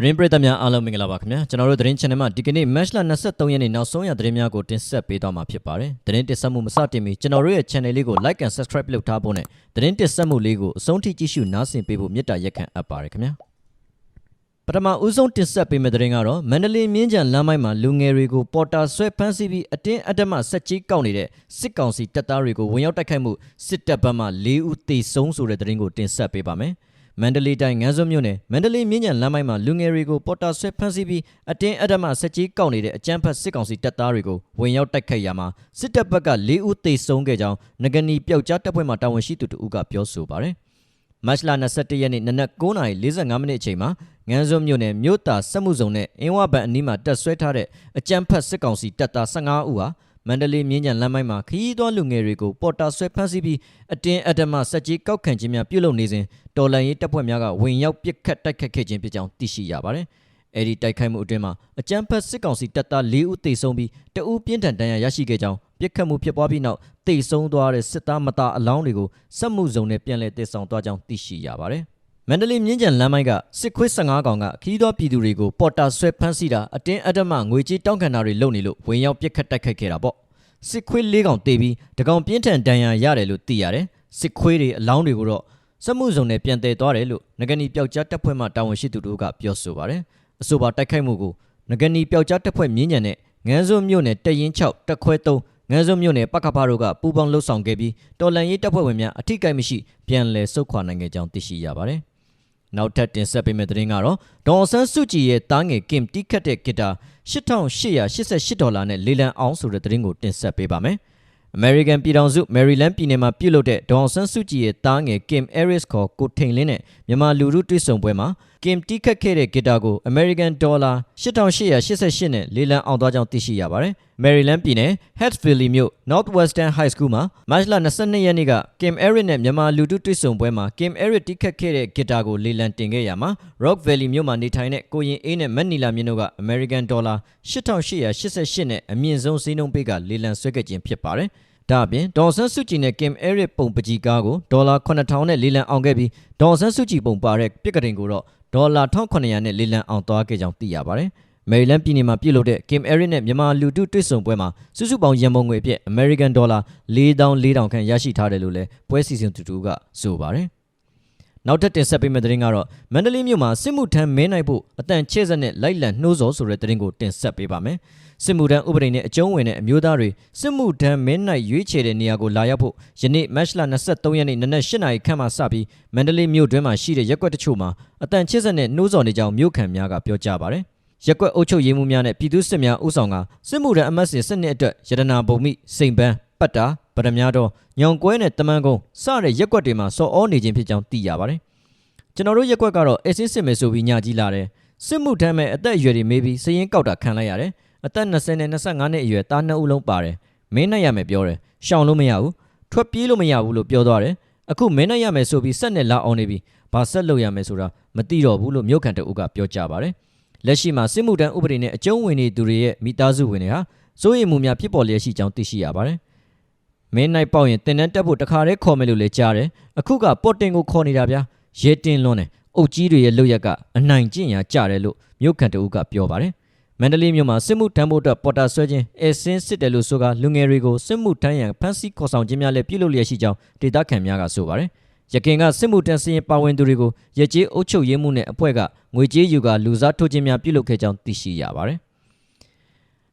သတင်းပရိသတ်များအားလုံးမင်္ဂလာပါခင်ဗျာကျွန်တော်တို့သတင်း channel မှာဒီကနေ့ match လ23ရက်နေ့နောက်ဆုံးရသတင်းများကိုတင်ဆက်ပေးသွားမှာဖြစ်ပါတယ်သတင်းတင်ဆက်မှုမစတင်မီကျွန်တော်တို့ရဲ့ channel လေးကို like and subscribe လုပ်ထားဖို့နဲ့သတင်းတင်ဆက်မှုလေးကိုအဆုံးထိကြည့်ရှုနားဆင်ပေးဖို့မေတ္တာရက်ခံအပ်ပါတယ်ခင်ဗျာပထမဦးဆုံးတင်ဆက်ပေးမယ့်သတင်းကတော့မန္တလေးမြင်းကြံလမ်းမိုက်မှာလူငယ်တွေကိုပေါ်တာဆွဲဖမ်းဆီးပြီးအတင်းအဓမ္မဆက်ကြီးကောက်နေတဲ့စစ်ကောင်စီတပ်သားတွေကိုဝင်ရောက်တိုက်ခိုက်မှုစစ်တပ်ဘက်မှ၄ဦးသေဆုံးဆိုတဲ့သတင်းကိုတင်ဆက်ပေးပါမယ် မန္တလေးတိုင်းငန်းစွန်းမြို့နယ်မန္တလေးမြင်းကြံလမ်းမိုက်မှာလူငယ်တွေကိုပေါ်တာဆွဲဖမ်းဆီးပြီးအတင်းအဓမ္မဆက်ကြီးကောက်နေတဲ့အကြမ်းဖက်စစ်ကောင်စီတပ်သားတွေကိုဝင်ရောက်တိုက်ခိုက်ရမှာစစ်တပ်ဘက်က၄ဦးသေဆုံးခဲ့ကြောင်းငကနီပျောက်ကြားတပ်ဖွဲ့မှတာဝန်ရှိသူတဦးကပြောဆိုပါတယ်မတ်လ21ရက်နေ့နနက်9:45မိနစ်အချိန်မှာငန်းစွန်းမြို့နယ်မြို့တာစက်မှုဇုံနဲ့အင်းဝဘန်အနီးမှာတက်ဆွဲထားတဲ့အကြမ်းဖက်စစ်ကောင်စီတပ်သား15ဦးဟာ မန္တလေးမြင်းကြံလမ်းမိုက်မှာခရီးသွားလူငယ်တွေကိုပေါ်တာဆွဲဖမ်းဆီးပြီးအတင်းအဓမ္မစက်ကြီးကောက်ခံခြင်းများပြုလုပ်နေစဉ်တော်လန်ရေးတပ်ဖွဲ့များကဝင်ရောက်ပစ်ခတ်တိုက်ခတ်ခဲ့ခြင်းဖြစ်ကြောင်းသိရှိရပါတယ်။အဲဒီတိုက်ခိုက်မှုအတွင်းမှာအကြမ်းဖက်စစ်ကောင်စီတပ်သား၄ဦးသေဆုံးပြီးတအူးပြင်းထန်ဒဏ်ရာရရှိခဲ့ကြောင်းပစ်ခတ်မှုဖြစ်ပွားပြီးနောက်သေဆုံးသွားတဲ့စစ်သားမသားအလောင်းတွေကိုစက်မှုဇုံနဲ့ပြန်လည်တည်ဆောင်သွားကြောင်းသိရှိရပါတယ်။ မန္တလေးမြင်းကြံလမ်းမိုက်ကစစ်ခွေး15កောင်ကခီးသောပြည်သူတွေကိုပေါ်တာဆွဲဖမ်းဆီးတာအတင်းအဓမ္မငွေကြေးတောင်းခံတာတွေလုပ်နေလို့ဝင်ရောက်ပစ်ခတ်တိုက်ခိုက်ခဲ့တာပေါ့စစ်ခွေး၄កောင်တေးပြီးတကောင်ပြင်းထန်ဒဏ်ရာရတယ်လို့သိရတယ်စစ်ခွေးတွေအလောင်းတွေကိုတော့စက်မှုဇုံနဲ့ပြန်တည်သွားတယ်လို့ငကနီပျောက်ကြားတပ်ဖွဲ့မှတာဝန်ရှိသူတို့ကပြောဆိုပါတယ်အဆိုပါတိုက်ခိုက်မှုကိုငကနီပျောက်ကြားတပ်ဖွဲ့မြင်းညံနဲ့ငန်းစုံမြို့နယ်တရင်6တက်ခွဲ3ငန်းစုံမြို့နယ်ပကဖာတို့ကပူးပေါင်းလှုပ်ဆောင်ခဲ့ပြီးတော်လန်ရေးတပ်ဖွဲ့ဝင်များအထိကိမရှိပြန်လည်ဆုတ်ခွာနိုင်ခဲ့ကြောင်းသိရှိရပါတယ် နောက်ထပ်တင်ဆက်ပေးမယ့်သတင်းကတော့ဒေါ်ဆန်းစုကြည်ရဲ့တားငယ်ကင်တီးခတ်တဲ့ဂီတာ8888ဒေါ်လာနဲ့လေလံအောင်ဆိုတဲ့သတင်းကိုတင်ဆက်ပေးပါမယ်။ American ပြည်ထောင်စု Maryland ပြည်နယ်မှာပြုလုပ်တဲ့ဒေါ်ဆန်းစုကြည်ရဲ့တားငယ် Kim Harris ခေါ်ကိုထိန်လင်းနဲ့မြန်မာလူထုတွေ့ဆုံပွဲမှာ Kim တီးခတ်ခဲ့တဲ့ဂီတာကို American Dollar 8888နဲ့လေလံအောင်သွားကြောင်းသိရှိရပါတယ်။ Maryland ပြည်နယ် Hatfield မြို့ Northwestern High School မှာမတ်လ22ရက်နေ့က Kim Harris နဲ့မြန်မာလူထုတွေ့ဆုံပွဲမှာ Kim Harris တီးခတ်ခဲ့တဲ့ဂီတာကိုလေလံတင်ခဲ့ရမှာ Rock Valley မြို့မှာနေထိုင်တဲ့ကိုရင်အေးနဲ့မက်နီလာမြင့်တို့က American Dollar 8888နဲ့အမြင့်ဆုံးဈေးနှုန်းပေးကလေလံဆွဲခဲ့ခြင်းဖြစ်ပါတယ်။ဒါအပြင်ဒေါ်ဆန်းစုကြည်နဲ့ကင်အဲရစ်ပုံပကြီးကားကိုဒေါ်လာ9000နဲ့လေလံအောင်ခဲ့ပြီးဒေါ်ဆန်းစုကြည်ပုံပါတဲ့ပြက်ကတင်ကိုတော့ ဒေါ်လာ1900နဲ့လေလံအောင်သွားခဲ့ကြောင်းသိရပါတယ်။မယ်ရီလန်းပြည်နယ်မှာပြုလုပ်တဲ့ Kim Eric နဲ့မြန်မာလူထုတွေ့ဆုံပွဲမှာစုစုပေါင်းရန်ပုံငွေအဖြစ် American Dollar 4400ခန့်ရရှိထားတယ်လို့လည်းပွဲစီစဉ်သူတို့ကဆိုပါတယ်။ နောက်ထပ်တင်ဆက်ပေးမယ့်သတင်းကတော့မန္တလေးမြို့မှာစစ်မှုထမ်းမဲနိုင်ဖို့အတန်ချဲ့ဆက်နဲ့လိုက်လံနှိုးဆော်ဆိုတဲ့သတင်းကိုတင်ဆက်ပေးပါမယ်။စစ်မှုထမ်းဥပဒေနဲ့အကျုံးဝင်တဲ့အမျိုးသားတွေစစ်မှုထမ်းမဲနိုင်ရွေးချယ်တဲ့နေရာကိုလာရောက်ဖို့ယနေ့မတ်လ23ရက်နေ့နနက်8နာရီခန့်မှစပြီးမန္တလေးမြို့တွင်းမှာရှိတဲ့ရက်ကွက်တချို့မှာအတန်ချဲ့ဆက်နဲ့နှိုးဆော်နေကြောင်းမြို့ခံများကပြောကြားပါတယ်။ရက်ကွက်အုပ်ချုပ်ရေးမှူးများနဲ့ပြည်သူ့စစ်များဦးဆောင်ကစစ်မှုထမ်းအမတ်စဉ်စနစ်အတွက်ရတနာဘုံမိစိန်ပန်း ပတ်တာဗဒများတော်ညောင်ကွဲနဲ့တမန်ကုန်းစတဲ့ရက်ကွက်တွေမှာစော်ဩနေခြင်းဖြစ်ကြောင်းသိရပါတယ်။ကျွန်တော်တို့ရက်ကွက်ကတော့အစင်းစစ်မယ်ဆိုပြီးညကြီးလာတယ်စစ်မှုထမ်းမဲ့အသက်အရွယ်တွေမေးပြီးစည်ရင်ကောက်တာခံလိုက်ရတယ်အသက်20နဲ့25နှစ်အရွယ်သားနှစ်ဦးလုံးပါတယ်မင်းနဲ့ရမယ်ပြောတယ်ရှောင်လို့မရဘူးထွက်ပြေးလို့မရဘူးလို့ပြောသွားတယ်အခုမင်းနဲ့ရမယ်ဆိုပြီးဆက်နဲ့လာအောင်နေပြီဘာဆက်လုပ်ရမယ်ဆိုတာမသိတော့ဘူးလို့မြို့ခံတအုပ်ကပြောကြပါတယ်လက်ရှိမှာစစ်မှုထမ်းဥပဒေနဲ့အကျုံးဝင်နေသူတွေရဲ့မိသားစုဝင်တွေဟာစိုးရိမ်မှုများဖြစ်ပေါ်လျက်ရှိကြောင်းသိရှိရပါတယ် မင်းနိုင်ပေါက်ရင်တင်တန်းတက်ဖို့တခါတည်းခေါ်မယ်လို့လည်းကြားတယ်အခုကပေါ်တင်ကိုခေါ်နေတာဗျာရဲတင်လွန်းတယ်အုတ်ကြီးတွေရဲ့လုပ်ရက်ကအနိုင်ကျင့်ရာကြတယ်လို့မြို့ခံတအုပ်ကပြောပါတယ်မန္တလေးမြို့မှာစစ်မှုထမ်းဖို့အတွက်ပေါ်တာဆွဲခြင်းအဲဆင်းစစ်တယ်လို့ဆိုကလူငယ်တွေကိုစစ်မှုထမ်းရန်ဖမ်းဆီးခေါ်ဆောင်ခြင်းများလည်းပြုလုပ်လျက်ရှိကြောင်းဒေသခံများကဆိုပါတယ်။ရခင်ကစစ်မှုထမ်းစရင်ပါဝင်သူတွေကိုရကြေးအုပ်ချုပ်ရေးမှုနဲ့အဖွဲ့ကငွေကြေးယူကလူစားထိုးခြင်းများပြုလုပ်ခဲ့ကြောင်းသိရှိရပါတယ်။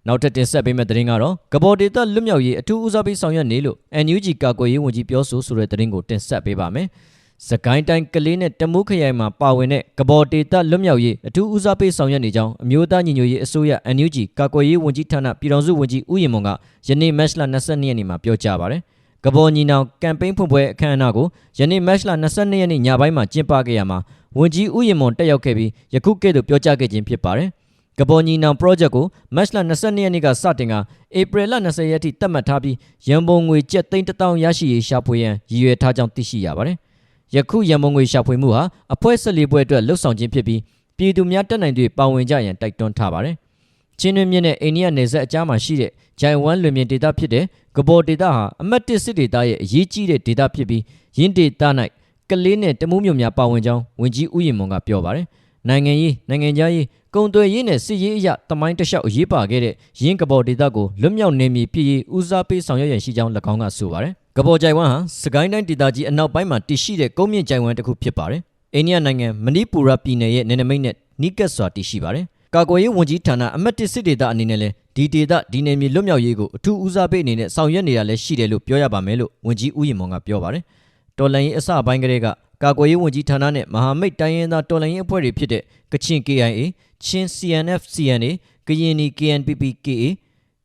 နောက်ထပ်တင်ဆက်ပေးမယ့်သတင်းကတော့ကဘော်ဒေတာလွတ်မြောက်ရေးအထူးဦးစားပေးဆောင်ရွက်နေလို့ NUG ကာကွယ်ရေးဝန်ကြီးပြောဆိုဆိုတဲ့သတင်းကိုတင်ဆက်ပေးပါမယ်။စကိုင်းတိုင်းကလေးနဲ့တမူးခရိုင်မှာပါဝင်တဲ့ကဘော်တေတလွတ်မြောက်ရေးအထူးဦးစားပေးဆောင်ရွက်နေကြောင်းအမျိုးသားညီညွတ်ရေးအစိုးရ NUG ကာကွယ်ရေးဝန်ကြီးဌာနပြည်ထောင်စုဝန်ကြီးဦးရင်မွန်ကယနေ့မတ်လ22ရက်နေ့မှာပြောကြားပါတယ်။ကဘော်ညီနောင်ကမ်ပိန်းဖွင့်ပွဲအခမ်းအနားကိုယနေ့မတ်လ22ရက်နေ့ညပိုင်းမှာကျင်းပခဲ့ရမှာဝန်ကြီးဦးရင်မွန်တက်ရောက်ခဲ့ပြီးယခုကဲ့သို့ပြောကြားခဲ့ခြင်းဖြစ်ပါတယ်။ ကဘော်ညီနောင် project ကိုမတ်လ22ရက်နေ့ကစတင်ကဧပြီလ20ရက်ထိသတ်မှတ်ထားပြီးရန်ပုံငွေကျပ်သိန်း1000ရရှိရေးရှာဖွေရန်ရည်ရွယ်ထားကြောင်းသိရှိရပါတယ်။ယခုရန်မုံငွေရှာဖွေမှုဟာအဖွဲ့၁၄ပွဲအတွက်လှုပ်ဆောင်ခြင်းဖြစ်ပြီးပြည်သူများတက်နိုင်သည့်ပါဝင်ကြရန်တိုက်တွန်းထားပါတယ်။ချင်းတွင်းမြစ်နဲ့အိန္ဒိယနယ်စပ်အကြားမှာရှိတဲ့ဂျိုင်ဝမ်လွင်ပြင်ဒေသဖြစ်တဲ့ကဘော်ဒေသဟာအမတ်တစ်စစ်ဒေသရဲ့အရေးကြီးတဲ့ဒေသဖြစ်ပြီးရင်းဒေသ၌ကလေးနဲ့တမူးမြို့များပါဝင်ကြောင်းဝန်ကြီးဦးရင်မွန်ကပြောပါတယ်။ နိုင်ငံရေးနိုင်ငံခြားရေးကုန်သွယ်ရေးနဲ့စစ်ရေးအရာတမိုင်းတလျှောက်အရေးပါခဲ့တဲ့ရင်းကဘော်ဒေသကိုလွတ်မြောက်နေမည်ပြည်ရေးဦးစားပေးဆောင်ရွက်ရန်ရှိကြောင်း၎င်းကဆိုပါတယ်။ကဘော်ကြိုင်ဝမ်ဟာစကိုင်းတိုင်းဒေသကြီးအနောက်ပိုင်းမှာတည်ရှိတဲ့ကုန်းမြင့်ကြိုင်ဝမ်တစ်ခုဖြစ်ပါတယ်။အိန္ဒိယနိုင်ငံမဏိပူရပြည်နယ်ရဲ့နယ်နိမိတ်နဲ့နီးကပ်စွာတည်ရှိပါတယ်။ကာကွယ်ရေးဝန်ကြီးဌာနအမတ်တစ်စစ်ဒေသအနေနဲ့လည်းဒီဒေသဒီနယ်မြေလွတ်မြောက်ရေးကိုအထူးဦးစားပေးအနေနဲ့ဆောင်ရွက်နေတာလည်းရှိတယ်လို့ပြောရပါမယ်လို့ဝန်ကြီးဦးရင်မောင်ကပြောပါတယ်။တော်လန်ရေးအစပိုင်းကလေးက ကာကွယ်ရေးဝန်ကြီးဌာနနဲ့မဟာမိတ်တိုင်းရင်းသားတော်လှန်ရေးအဖွဲ့တွေဖြစ်တဲ့ကချင် KIA ချင်း CNF CNA ကရင်နီ KNPP KA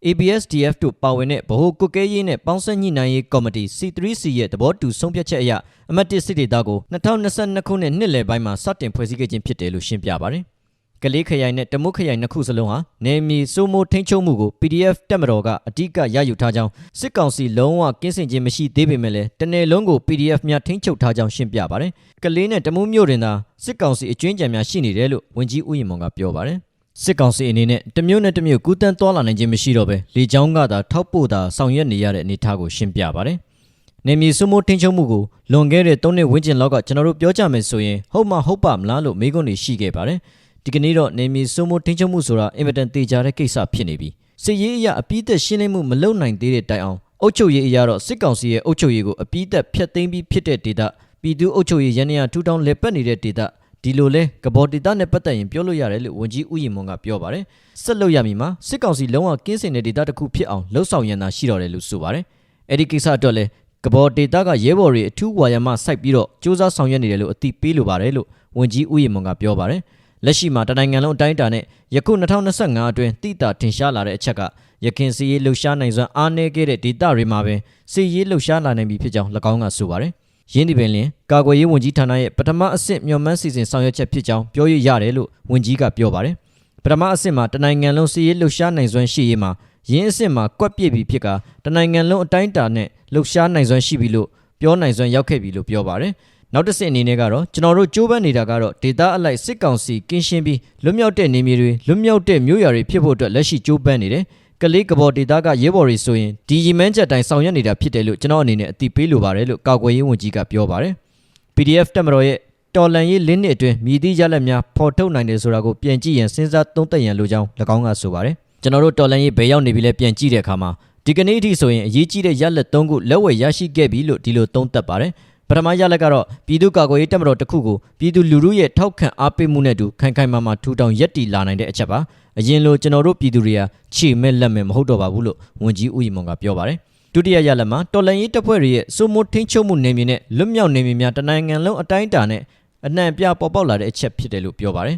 ABSDF တို့ပါဝင်တဲ့ဗဟိုကုတ်ကဲရေးနဲ့ပေါင်းစပ်ညှိနှိုင်းရေးကော်မတီ C3C ရဲ့သဘောတူဆုံးဖြတ်ချက်အရအမတ်တစ်စစ်ဒေသကို2022ခုနှစ်နှစ်လယ်ပိုင်းမှာစတင်ဖွဲ့စည်းခဲ့ခြင်းဖြစ်တယ်လို့ရှင်းပြပါတယ်။ ကလေးခရိုင်နဲ့တမုတ်ခရိုင်နှစ်ခုစလုံးဟာနယ်မြေစိုးမိုးထိန်းချုပ်မှုကို PDF တက်မတော်ကအဓိကရယူထားကြောင်းစစ်ကောင်စီလုံးဝကင်းစင်ခြင်းမရှိသေးပေမဲ့လည်းတနယ်လုံးကို PDF များထိန်းချုပ်ထားကြောင်းရှင်းပြပါတယ်။ကလေးနဲ့တမုတ်မြို့တွင်သာစစ်ကောင်စီအကျွင်းကြံများရှိနေတယ်လို့ဝန်ကြီးဦးရင်မောင်ကပြောပါတယ်။စစ်ကောင်စီအနေနဲ့တမျိုးနဲ့တမျိုးကူးတန်းသွားလာနိုင်ခြင်းမရှိတော့ပဲလေကြောင်းကသာထောက်ပို့တာဆောင်ရွက်နေရတဲ့အနေအထားကိုရှင်းပြပါတယ်။နေမြေစုမိုးထင်းချုံမှုကိုလွန်ခဲ့တဲ့၃နှစ်ဝန်းကျင်လောက်ကကျွန်တော်တို့ပြောကြမယ်ဆိုရင်ဟုတ်မှဟုတ်ပါမလားလို့မေးခွန်းတွေရှိခဲ့ပါတယ်။ ဒီကနေ့တော့နေမြေစုမိုးထင်းချုံမှုဆိုတာအင်မတန်တေချာတဲ့ကိစ္စဖြစ်နေပြီ။စစ်ရေးအရာအပိသက်ရှင်းလင်းမှုမလုပ်နိုင်သေးတဲ့တိုင်အောင်အုပ်ချုပ်ရေးအရာတော့စစ်ကောင်စီရဲ့အုပ်ချုပ်ရေးကိုအပိသက်ဖျက်သိမ်းပြီးဖြစ်တဲ့ဒေသပြည်သူ့အုပ်ချုပ်ရေးရန်ရာထူထောင်လက်ပတ်နေတဲ့ဒေသဒီလိုလဲကဘော်ဒေတာနဲ့ပတ်သက်ရင်ပြောလို့ရတယ်လို့ဝန်ကြီးဦးရင်မွန်ကပြောပါတယ်ဆက်လုပ်ရမည်မှာစစ်ကောင်စီလုံးဝကင်းစင်တဲ့ဒေတာတစ်ခုဖြစ်အောင်လှုပ်ဆောင်ရန်သာရှိတော်တယ်လို့ဆိုပါတယ်အဲ့ဒီကိစ္စအတွက်လဲကဘော်ဒေတာကရဲဘော်တွေအထူးဝါရမစိုက်ပြီးတော့စ조사ဆောင်ရွက်နေတယ်လို့အသိပေးလိုပါတယ်လို့ဝန်ကြီးဦးရင်မွန်ကပြောပါတယ် လက်ရှိမှာတနိုင်ငံလုံးအတိုင်းအတာနဲ့ယခု2025အတွင်းတိတာထင်ရှားလာတဲ့အချက်ကရခင်စီရေးလှုပ်ရှားနိုင်စွမ်းအားနည်းခဲ့တဲ့ဒေတာတွေမှာပင်စီရေးလှုပ်ရှားလာနိုင်ပြီဖြစ်ကြောင်း၎င်းကဆိုပါတယ်ရင်းဒီပင်လင်ကာကွယ်ရေးဝန်ကြီးဌာနရဲ့ပထမအဆင့်မျှော်မှန်းစီစဉ်ဆောင်ရွက်ချက်ဖြစ်ကြောင်းပြောရရတယ်လို့ဝန်ကြီးကပြောပါတယ်။ပထမအဆင့်မှာတနိုင်ငံလုံးစီရေးလှုပ်ရှားနိုင်စွမ်းရှိရေးမှာရင်းအဆင့်မှာကွက်ပြစ်ပြီးဖြစ်ကတနိုင်ငံလုံးအတိုင်းအတာနဲ့လှုပ်ရှားနိုင်စွမ်းရှိပြီလို့ပြောနိုင်စွမ်းရောက်ခဲ့ပြီလို့ပြောပါတယ်။ နောက်တစ်ဆင့်အနေနဲ့ကတော့ကျွန်တော်တို့ကြိုးပမ်းနေတာကတော့ဒေတာအလိုက်စစ်ကောင်စီကင်းရှင်းပြီးလွတ်မြောက်တဲ့နေမြေတွေလွတ်မြောက်တဲ့မြို့ရွာတွေဖြစ်ဖို့အတွက်လက်ရှိကြိုးပမ်းနေတယ်။ကလေးကဘော်ဒေတာကရဲဘော်တွေဆိုရင်ဒီရီမန်းချက်တိုင်းဆောင်ရွက်နေတာဖြစ်တယ်လို့ကျွန်တော်အနေနဲ့အသိပေးလိုပါတယ်လို့ကာကွယ်ရေးဝန်ကြီးကပြောပါတယ်။ PDF တက်မတော်ရဲ့တော်လန်ရေးလင်းနှစ်အတွင်းမြည်သည့်ရလက်များဖော်ထုတ်နိုင်တယ်ဆိုတာကိုပြန်ကြည့်ရင်စဉ်းစားသုံးသပ်ရန်လိုကြောင်း၎င်းကဆိုပါတယ်။ကျွန်တော်တို့တော်လန်ရေးဘယ်ရောက်နေပြီလဲပြန်ကြည့်တဲ့အခါမှာဒီကနေ့အထိဆိုရင်အရေးကြီးတဲ့ရလက်သုံးခုလက်ဝယ်ရရှိခဲ့ပြီလို့ဒီလိုသုံးသပ်ပါတယ်။ ပထမရလက်ကတော့ပြည်သူ့ကာကွယ်ရေးတပ်မတော်တစ်ခုကိုပြည်သူလူထုရဲ့ထောက်ခံအားပေးမှုနဲ့တူခိုင်ခိုင်မာမာထူထောင်ရက်တီလာနိုင်တဲ့အချက်ပါအရင်လိုကျွန်တော်တို့ပြည်သူတွေကခြေမဲ့လက်မဲ့မဟုတ်တော့ပါဘူးလို့ဝန်ကြီးဦးရီမွန်ကပြောပါတယ်ဒုတိယရလက်မှာတော်လန်ရေးတပ်ဖွဲ့တွေရဲ့စိုးမိုးထိန်းချုပ်မှုနေမြေနဲ့လွတ်မြောက်နေမြေများတနိုင်ငံလုံးအတိုင်းအတာနဲ့အနှံ့ပြပေါ်ပေါက်လာတဲ့အချက်ဖြစ်တယ်လို့ပြောပါတယ်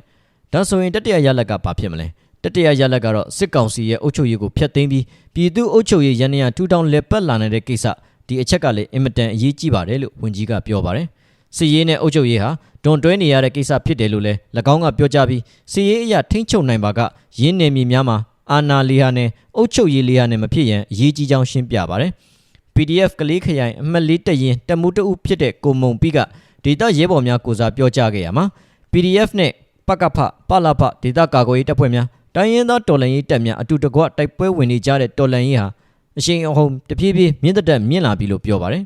ဒါဆိုရင်တတိယရလက်ကဘာဖြစ်မလဲတတိယရလက်ကတော့စစ်ကောင်စီရဲ့အုပ်ချုပ်ရေးကိုဖျက်သိမ်းပြီးပြည်သူ့အုပ်ချုပ်ရေးရန်နေရထူထောင်လက်ပတ်လာနိုင်တဲ့ကိစ္စ ဒီအချက်ကလည်းအင်မတန်အရေးကြီးပါတယ်လို့ဝန်ကြီးကပြောပါတယ်စစ်ရေးနဲ့အုပ်ချုပ်ရေးဟာဒွန်တွဲနေရတဲ့ကိစ္စဖြစ်တယ်လို့လည်း၎င်းကပြောကြားပြီးစစ်ရေးအရာထိမ့်ချုပ်နိုင်ပါကရင်းနယ်မြေများမှာအာနာလီဟာနဲ့အုပ်ချုပ်ရေးလီဟာနဲ့မဖြစ်ရန်အရေးကြီးကြောင်းရှင်းပြပါတယ် PDF ကလေးခရိုင်အမှတ်လေးတရင်တမှုတအုပ်ဖြစ်တဲ့ကိုမုံပြီးကဒေတာရဲဘော်များကိုစားပြောကြားခဲ့ရမှာ PDF နဲ့ပကဖပလဖဒေတာကာကွယ်ရေးတပ်ဖွဲ့များတိုင်းရင်းသားတော်လှန်ရေးတပ်များအတူတကွတိုက်ပွဲဝင်နေကြတဲ့တော်လှန်ရေးဟာ အရှိန်အဟုန်တဖြည်းဖြည်းမြင့်တက်မြင့်လာပြီလို့ပြောပါတယ်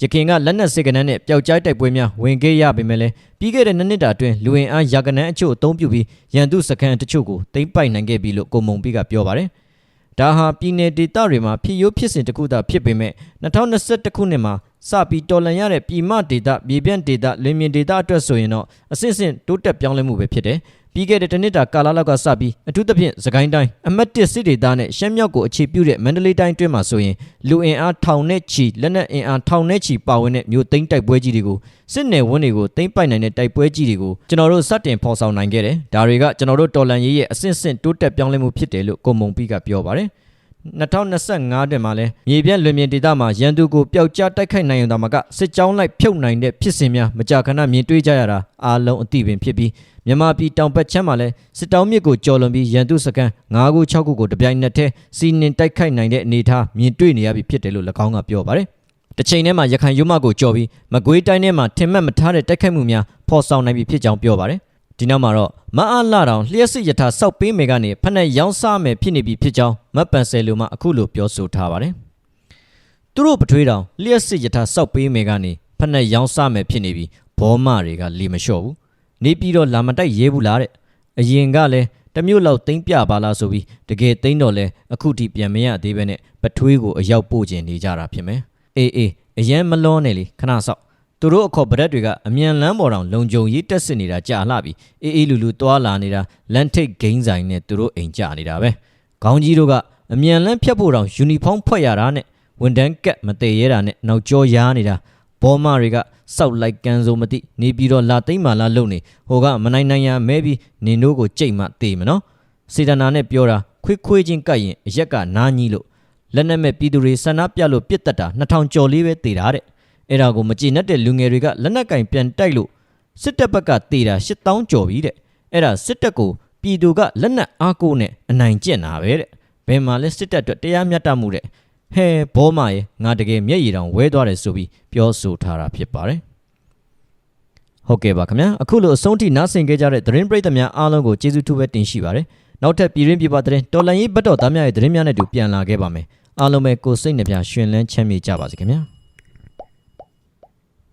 ရခင်ကလက်နက်စစ်ကနန်းနဲ့ပျောက်ကြားတိုက်ပွဲများဝင်ခဲ့ရပေမဲ့လည်းပြီးခဲ့တဲ့နှစ်နှစ်တာအတွင်းလူဝင်အားရာကနန်းအချို့အသုံးပြုပြီးရန်သူစခန်းတချို့ကိုတိမ့်ပိုက်နိုင်ခဲ့ပြီလို့ကိုမုံပြီးကပြောပါတယ်။ဒါဟာပြည်내ဒေသတွေမှာဖြစ်ရိုးဖြစ်စဉ်တစ်ခုသာဖြစ်ပေမဲ့2021ခုနှစ်မှာစပြီးတော်လန်ရတဲ့ပြည်မဒေသမြေပြန့်ဒေသလင်းမြင့်ဒေသအတွက်ဆိုရင်တော့အစစ်စစ်တိုးတက်ပြောင်းလဲမှုပဲဖြစ်တယ်။ ပြီးခဲ့တဲ့တနှစ်တာကာလလောက်ကစပြီးအထူးသဖြင့်စကိုင်းတိုင်းအမတ်တစ်စစ်ဒေသနဲ့ရှမ်းမြောက်ကိုအခြေပြုတဲ့မန္တလေးတိုင်းတွင်းမှာဆိုရင်လူအင်အားထောင်နဲ့ချီလက်နက်အင်အားထောင်နဲ့ချီပါဝင်တဲ့မြို့သိမ်းတိုက်ပွဲကြီးတွေကိုစစ်နယ်ဝန်းတွေကိုသိမ်းပိုက်နိုင်တဲ့တိုက်ပွဲကြီးတွေကိုကျွန်တော်တို့စတင်ဖော်ဆောင်နိုင်ခဲ့တယ်။ဒါတွေကကျွန်တော်တို့တော်လန်ရေးရဲ့အဆင့်ဆင့်တိုးတက်ပြောင်းလဲမှုဖြစ်တယ်လို့ကိုမုံပီကပြောပါတယ်။ 2025တွင်မှာလဲမြေပြန့်လွင်ပြင်ဒေသမှာရန်သူကိုပျောက်ကြားတိုက်ခိုက်နိုင်ရုံသာမကစစ်ကြောင်းလိုက်ဖြုတ်နိုင်တဲ့ဖြစ်စဉ်များမကြာခဏမြင်တွေ့ကြရတာအားလုံးအသိပင်ဖြစ်ပြီးမြန်မာပြည်တောင်ဘက်ချမ်းမှာလဲစစ်တောင်းမြစ်ကိုကျော်လွန်ပြီးရန်သူစကန်9ခု6ခုကိုတပြိုင်နက်တည်းစီနင်တိုက်ခိုက်နိုင်တဲ့အနေအထားမြင်တွေ့နေရပြီဖြစ်တယ်လို့၎င်းကပြောပါတယ်။တစ်ချိန်တည်းမှာရခိုင်ရုံးမကိုကြော်ပြီးမကွေးတိုင်းထဲမှာထင်မှတ်မထားတဲ့တိုက်ခိုက်မှုများဖော်ဆောင်နိုင်ပြီဖြစ်ကြောင်းပြောပါတယ်။ ဒီနောက်မှာတော့မအားလာတောင်လျှက်စစ်ယထာစောက်ပေးမယ်ကနေဖက်နဲ့ရောင်းစားမယ်ဖြစ်နေပြီဖြစ်ကြောင်းမတ်ပန်ဆယ်လူမှအခုလိုပြောဆိုထားပါတယ်။သူတို့ပထွေးတောင်လျှက်စစ်ယထာစောက်ပေးမယ်ကနေဖက်နဲ့ရောင်းစားမယ်ဖြစ်နေပြီဘောမတွေကလေမလျှော့ဘူးနေပြည်တော်လာမတိုက်ရဲဘူးလားတဲ့အရင်ကလည်းတစ်မျိုးလောက်သိမ့်ပြပါလားဆိုပြီးတကယ်သိမ့်တော့လဲအခုထိပြန်မရသေးပဲနဲ့ပထွေးကိုအရောက်ပို့ကျင်နေကြတာဖြစ်မယ်အေးအေးအရင်မလွန်နဲ့လေခဏဆောက် သူတို့အခေါ်ဗရက်တွေကအမြန်လန်းပေါ်တောင်လုံခြုံရေးတက်စစ်နေတာကြာလှပြီအေးအေးလူလူသွားလာနေတာလန်ထိတ်ဂိမ်းဆိုင်နဲ့သူတို့အိမ်ကြနေတာပဲခေါင်းကြီးတို့ကအမြန်လန်းဖြတ်ဖို့တောင်ယူနီဖောင်းဖွဲ့ရတာနဲ့ဝန်တန်းကက်မတည်ရဲတာနဲ့နောက်ကျောရားနေတာဘောမတွေကစောက်လိုက်ကန်စိုးမသိနေပြီးတော့လာသိမ့်မာလာလုံနေဟိုကမနိုင်နိုင်ရမဲပြီးနင်တို့ကိုကြိတ်မှတေးမနော်စေတနာနဲ့ပြောတာခွေးခွေးချင်းကတ်ရင်အရက်ကနားကြီးလို့လက်နဲ့မဲ့ပြည်သူတွေဆန္ဒပြလို့ပြစ်တက်တာ2000ကျော်လေးပဲတေးတာတဲ့ အဲ့ဒါကိုမကြည်နဲ့တဲ့လူငယ်တွေကလက်နက်ကင်ပြန်တိုက်လို့စစ်တပ်ဘက်ကတေးတာ8000ကျော်ပြီတဲ့အဲ့ဒါစစ်တပ်ကိုပြည်သူကလက်နက်အားကိုးနဲ့အနိုင်ကျင့်တာပဲတဲ့ဘယ်မှာလဲစစ်တပ်အတွက်တရားမျှတမှုတဲ့ဟဲဘောမရေငါတကယ်မျက်ရည်တောင်ဝဲသွားတယ်ဆိုပြီးပြောဆိုထားတာဖြစ်ပါတယ်ဟုတ်ကဲ့ပါခင်ဗျာအခုလိုအဆုံးထိနားဆင်ကြကြတဲ့သတင်းပရိသတ်များအားလုံးကိုကျေးဇူးထူးပဲတင်ရှိပါတယ်နောက်ထပ်ပြည်ရင်းပြည်ပသတင်းတော်လန်ရေးဘတ်တော်သားများရဲ့သတင်းများနဲ့တူပြန်လာခဲ့ပါမယ်အားလုံးပဲကိုယ်စိတ်နှပြရှင်လန်းချမ်းမြေ့ကြပါစေခင်ဗျာ